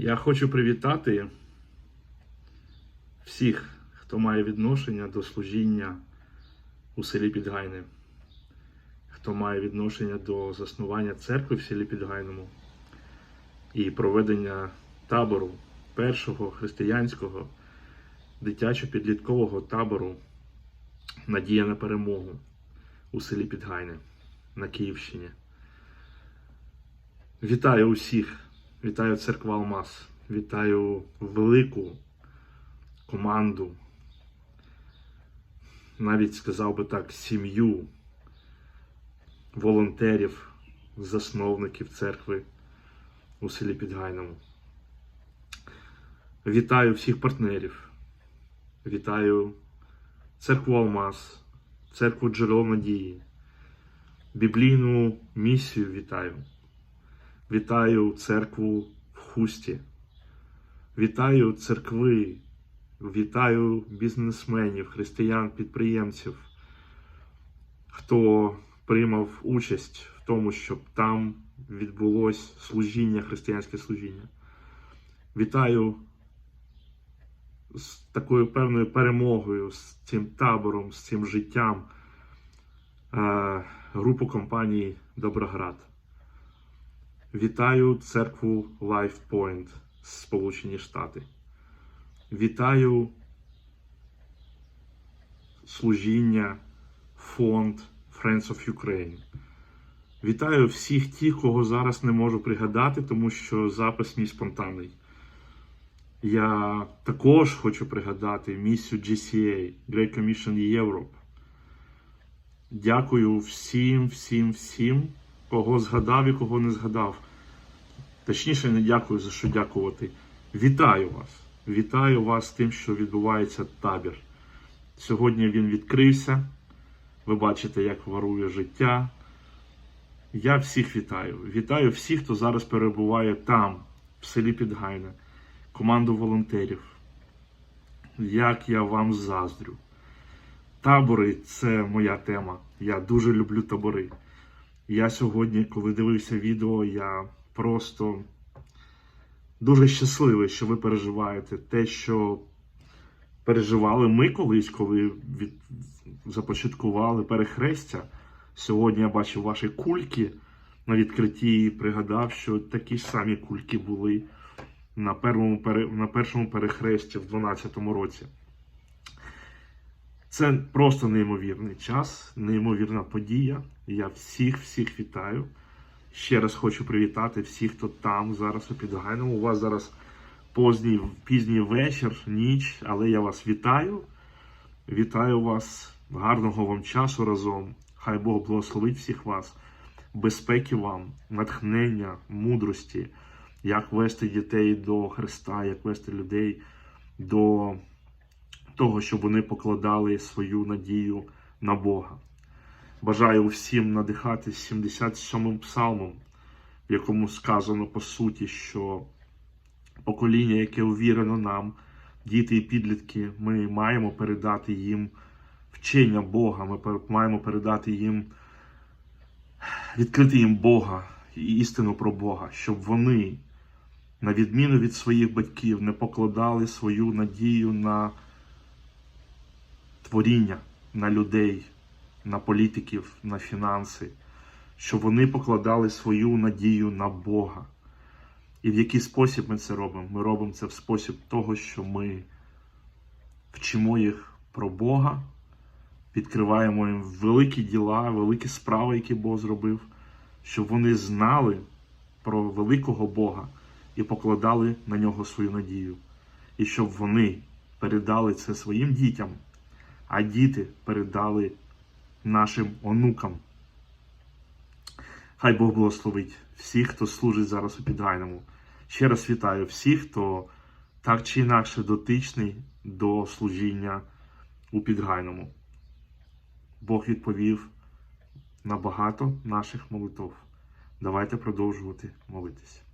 Я хочу привітати всіх, хто має відношення до служіння у селі Підгайне, хто має відношення до заснування церкви в селі Підгайному і проведення табору першого християнського дитячо-підліткового табору Надія на перемогу у селі Підгайне на Київщині. Вітаю усіх! Вітаю церква Алмаз, вітаю велику команду, навіть сказав би так, сім'ю волонтерів, засновників церкви у селі Підгайному. Вітаю всіх партнерів, вітаю церкву Алмаз, церкву Джерело Надії, біблійну місію вітаю. Вітаю церкву в Хусті. Вітаю церкви, вітаю бізнесменів, християн, підприємців, хто приймав участь в тому, щоб там відбулось служіння, християнське служіння. Вітаю з такою певною перемогою, з цим табором, з цим життям е, групу компанії Доброград. Вітаю церкву Life Point Сполучені Штати. Вітаю служіння фонд Friends of Ukraine. Вітаю всіх тих, кого зараз не можу пригадати, тому що запис мій спонтанний. Я також хочу пригадати місію GCA Great Commission Europe. Дякую всім, всім, всім кого згадав і кого не згадав. Точніше, не дякую за що дякувати. Вітаю вас! Вітаю вас з тим, що відбувається табір. Сьогодні він відкрився. Ви бачите, як варує життя. Я всіх вітаю. Вітаю всіх, хто зараз перебуває там, в селі Підгайне, команду волонтерів. Як я вам заздрю. Табори це моя тема. Я дуже люблю табори. Я сьогодні, коли дивився відео, я просто дуже щасливий, що ви переживаєте те, що переживали ми колись, коли від... започаткували перехрестя. Сьогодні я бачив ваші кульки на відкритті і пригадав, що такі самі кульки були на першому, пере... на першому перехресті в 2012 році. Це просто неймовірний час, неймовірна подія. Я всіх, всіх вітаю. Ще раз хочу привітати всіх, хто там зараз у Підгайному. У вас зараз поздній, пізній вечір, ніч, але я вас вітаю. Вітаю вас, гарного вам часу разом. Хай Бог благословить всіх вас, безпеки вам, натхнення, мудрості, як вести дітей до Христа, як вести людей до того, щоб вони покладали свою надію на Бога. Бажаю всім надихатись 77-м псалмом, в якому сказано по суті, що покоління, яке увірено нам, діти і підлітки, ми маємо передати їм вчення Бога, ми маємо передати їм, відкрити їм Бога і істину про Бога, щоб вони, на відміну від своїх батьків, не покладали свою надію на творіння, на людей на політиків, на фінанси, щоб вони покладали свою надію на Бога. І в який спосіб ми це робимо? Ми робимо це в спосіб того, що ми вчимо їх про Бога, відкриваємо їм великі діла, великі справи, які Бог зробив, щоб вони знали про великого Бога і покладали на нього свою надію. І щоб вони передали це своїм дітям, а діти передали нашим онукам. Хай Бог благословить всіх, хто служить зараз у Підгайному. Ще раз вітаю всіх, хто так чи інакше дотичний до служіння у Підгайному. Бог відповів на багато наших молитв. Давайте продовжувати молитися.